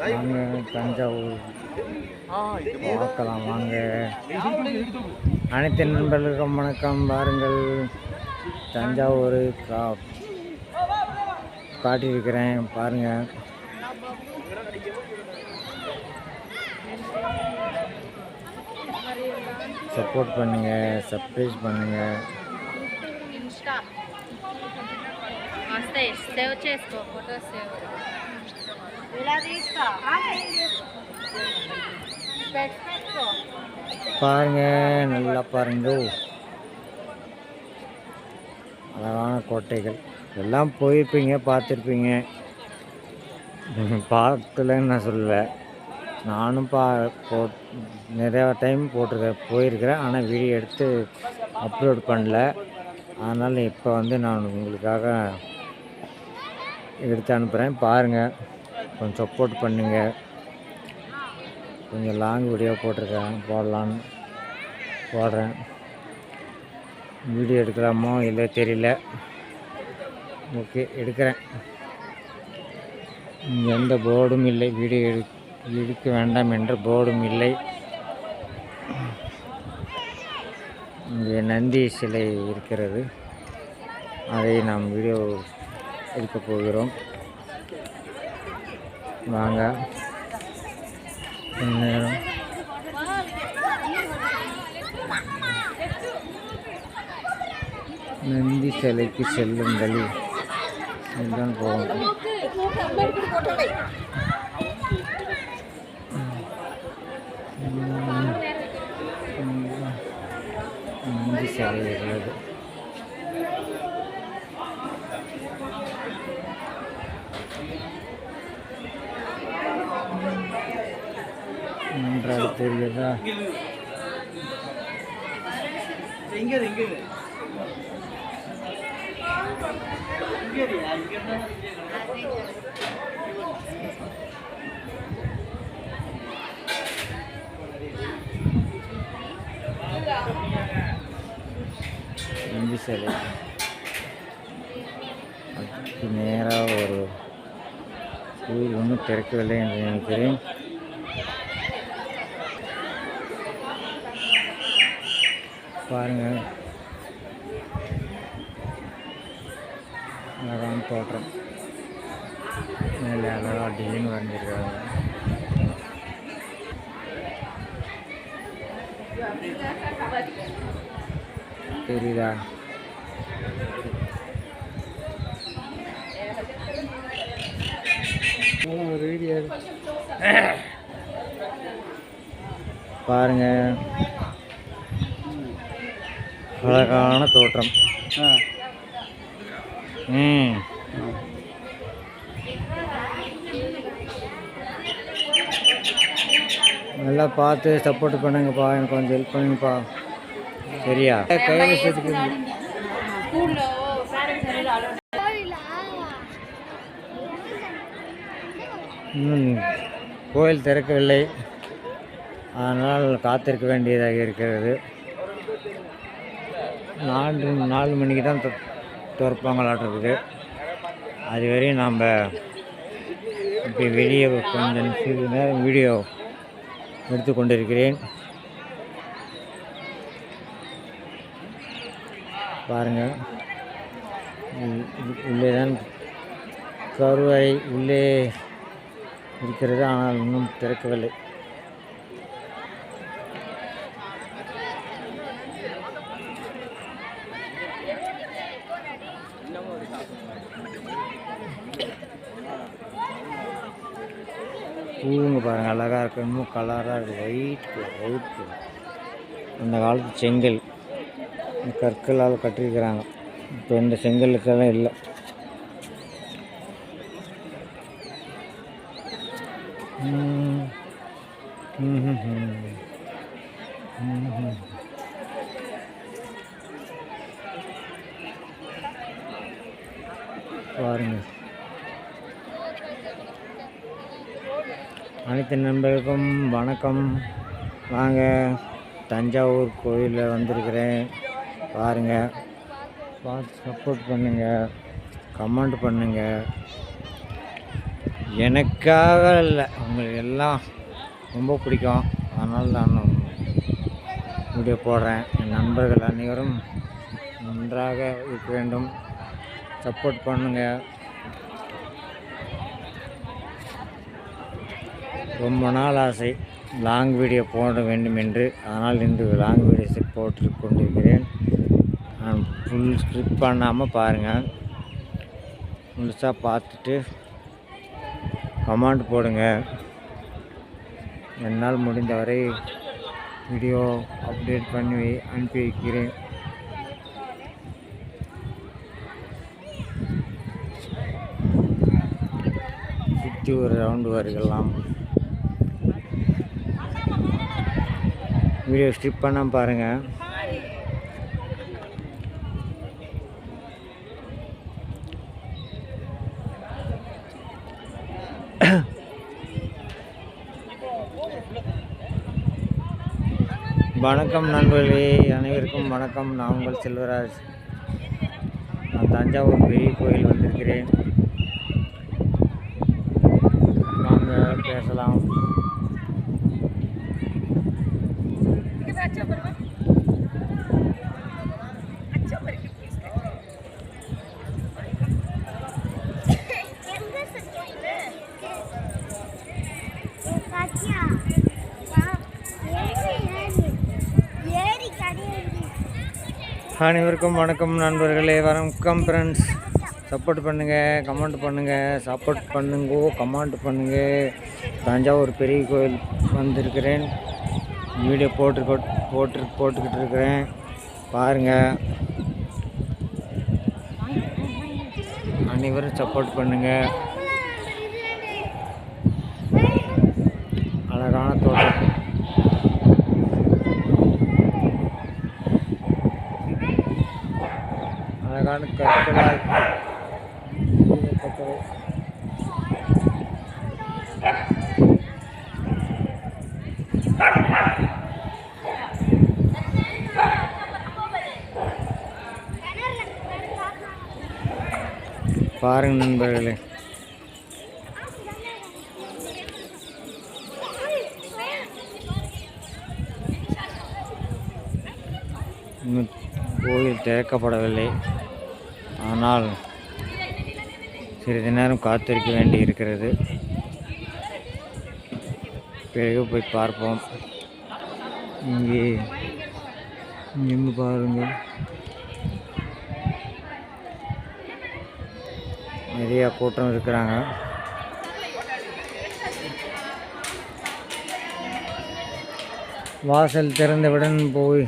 வாங்க தஞ்சாவூர் பார்க்கலாம் வாங்க அனைத்து நண்பர்களுக்கும் வணக்கம் பாருங்கள் தஞ்சாவூர் கா காட்டியிருக்கிறேன் பாருங்கள் சப்போர்ட் பண்ணுங்கள் சர்ப்ரைஸ் பண்ணுங்கள் ఇన్స్టా వస్తాయి సేవ్ చేసుకో ఫోటో సేవ్ ఇలా తీసుకో పెట్టుకో பாருங்க நல்லா பாருங்க அழகான கோட்டைகள் எல்லாம் போயிருப்பீங்க பார்த்துருப்பீங்க பார்க்கலன்னு நான் சொல்லுவேன் நானும் பா போ நிறையா டைம் போட்டிருக்கேன் போயிருக்கிறேன். ஆனால் வீடியோ எடுத்து அப்லோட் பண்ணல. அதனால் இப்போ வந்து நான் உங்களுக்காக எடுத்து அனுப்புகிறேன் பாருங்கள் கொஞ்சம் சப்போர்ட் பண்ணுங்கள் கொஞ்சம் லாங் வீடியோ போட்டிருக்கேன். போடலான்னு போடுறேன். வீடியோ எடுக்கலாமோ இல்லை தெரியல. ஓகே எடுக்கிறேன். எந்த போர்டும் இல்லை. வீடியோ எடு இடிக்க வேண்டாம் என்ற போர்டும் இல்லை. இங்கே நந்தி சிலை இருக்கிறது. அதை நாம் வீடியோ எடுக்கப் போகிறோம். வாங்க. நேரம். நந்தி சிலைக்கு செல்லும் வழி. இதுதான் போகும். நந்தி சிலை உள்ளது நன்றாக தெரிகிறதா நந்தி சிலை. அதுக்கு நேராக ஒரு கோயில் ஒன்றும் திறக்கவில்லை என்று நினைக்கிறேன். பாருங்கள் அழகான தோற்றம். மேலே அழகாக டிசைன் வரைஞ்சிருக்காங்க. தெரியுதா? ஒரு வீடியோ பாருங்க. அழகான தோற்றம். ம். நல்லா பார்த்து சப்போர்ட் பண்ணுங்கப்பா. எனக்கு கொஞ்சம் ஹெல்ப் பண்ணுங்கப்பா. சரியா? கைவசத்துக்கு கோயில் திறக்கவில்லை. அதனால் காத்திருக்க வேண்டியதாக இருக்கிறது. நாலு நாலு மணிக்கு தான் திறப்பாங்களாட்டுருக்குது அதுவரையும் நாம் இப்படி வெளியே கொஞ்சம் சிறிது நேரம் வீடியோ எடுத்து கொண்டிருக்கிறேன் பாருங்கள் உள்ளே தான் கருவறை உள்ளே இருக்கிறது ஆனால் இன்னும் திறக்கவில்லை. பூவுங்க பாருங்கள் அழகாக இருக்கு இன்னும் கலராக இருக்குது ஒயிட் ஒயிட் அந்த காலத்து செங்கல். கற்களால் கட்டியிருக்கிறாங்க. இப்போ இந்த செங்கலுக்கெல்லாம் இல்லை. பாருங்க. அனைத்து நண்பர்களுக்கும் வணக்கம். வாங்க தஞ்சாவூர் கோயிலில் வந்திருக்கிறேன். பாருங்கள் பார்த்து சப்போர்ட் பண்ணுங்கள் கமெண்ட் பண்ணுங்கள் எனக்காக இல்லை உங்களுக்கு எல்லாம் ரொம்ப பிடிக்கும். அதனால் நான் வீடியோ போடுறேன். என் நண்பர்கள் அனைவரும் நன்றாக இருக்க வேண்டும். சப்போர்ட் பண்ணுங்கள் ரொம்ப நாள் ஆசை லாங் வீடியோ போட வேண்டும் என்று. அதனால் இன்று லாங் வீடியோஸை போட்டு கொண்டிருக்கிறேன். ஃபுல் ஸ்ட்ரிப் பண்ணாமல் பாருங்கள் முழுசாக பார்த்துட்டு கமெண்ட் போடுங்க. என்னால் முடிந்தவரை வீடியோ அப்டேட் பண்ணி அனுப்பி வைக்கிறேன். சுற்றி ஒரு ரவுண்டு வருகலாம். வீடியோ ஸ்கிப் பண்ணாமல் பாருங்கள் வணக்கம் நண்பர்களே அனைவருக்கும் வணக்கம். நான் உங்கள் செல்வராஜ். நான் தஞ்சாவூர் பெரிய கோயில் வந்திருக்கிறேன். வாங்க பேசலாம். அனைவருக்கும் வணக்கம் நண்பர்களே. வணக்கம் ஃப்ரெண்ட்ஸ் சப்போர்ட் பண்ணுங்கள் கமெண்ட் பண்ணுங்கள் சப்போர்ட் பண்ணுங்கோ கமெண்ட் பண்ணுங்கள் தஞ்சாவூர் பெரிய கோயில் வந்திருக்கிறேன். வீடியோ போட்டு போட்டு போட்டுக்கிட்டு இருக்கிறேன். பாருங்கள் அனைவரும் சப்போர்ட் பண்ணுங்கள் அழகான தோட்டம் அழகான கற்களால் சூழப்பட்டது. பாருங்க நண்பர்களே இன்னும் கோயில் திறக்கப்படவில்லை ஆனால் சிறிது நேரம் காத்திருக்க வேண்டி இருக்கிறது. பிறகு போய் பார்ப்போம். இங்கே இங்கே பாருங்கள். நிறையா கூட்டம் இருக்கிறாங்க. வாசல் திறந்தவுடன் போய்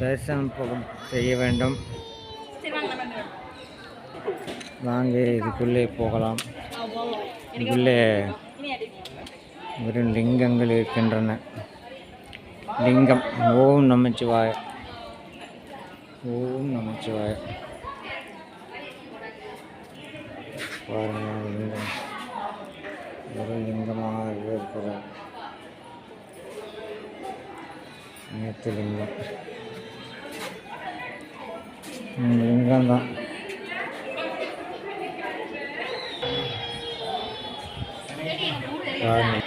தரிசனம் செய்ய வேண்டும். வாங்க இதுக்குள்ளே போகலாம். இதுக்குள்ளே வெறும் லிங்கங்கள் இருக்கின்றன. லிங்கம். ஓம் நமச்சிவாய. ஓம் நமச்சிவாய. பாருங்கள் லிங்கம். ஒரு லிங்கமாக இருக்கிறோம் நேற்று லிங்கம். லிங்கம் தான். பாருங்க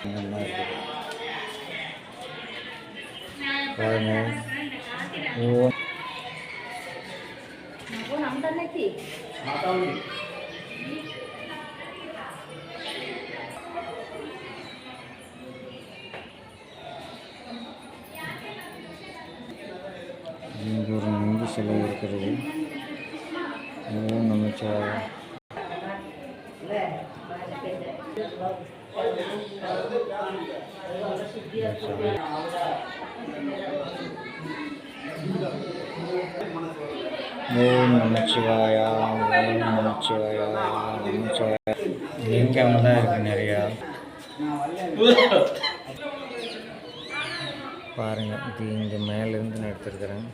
லிங்கம்லாம் இருக்குது. பாருங்க ஓ இங்கே சிலை இருக்கிறது. அதுவும் நமச்சிவாய ஓம் நமச்சிவாயா ஓம் நமச்சிவாயா நமச்சிவாயா லிங்கம் தான் இருக்கு நிறையா? பாருங்க இது இங்கே மேலேருந்து நான் எடுத்திருக்கிறேன்.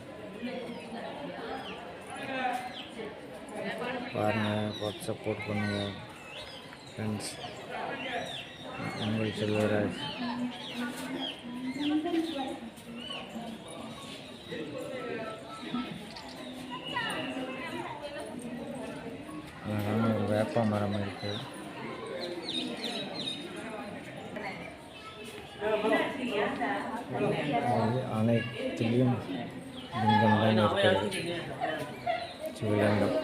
பாருங்கள் பார்த்து சப்போர்ட் பண்ணுங்கள் ஃப்ரெண்ட்ஸ் உங்கள் செல்வராஜ். அழகான ஒரு வேப்ப மரம் இருக்குது அது அனைத்திலும் லிங்கம் தான் இருக்கிறது சிவலிங்கம்.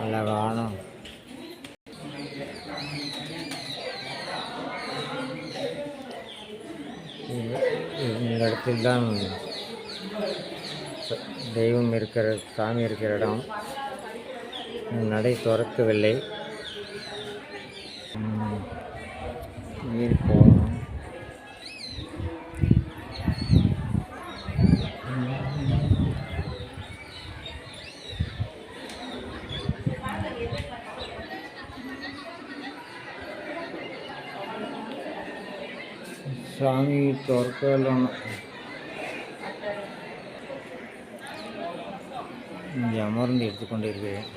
அழகான. இந்த- இடத்தில் தான் தெய்வம் இருக்கிற சாமி இருக்கிற இடம். நடை துறக்கவில்லை நீர் போ போகலாம் சாமி திறக்கலாம் இங்கே அமர்ந்து எடுத்துக்கொண்டிருக்கிறேன்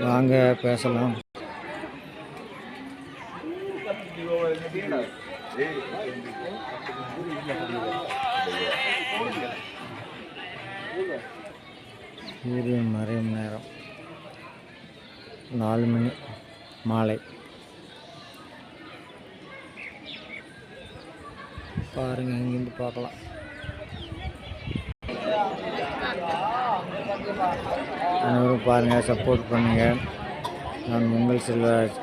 வாங்க பேசலாம். சூரியன் மறையும் நேரம். நாலு மணி மாலை. பாருங்க இங்கிருந்து பார்க்கலாம். அனைவரும் பாருங்கள் சப்போர்ட் பண்ணுங்கள் நான் உங்கள் செல்வராஜ்.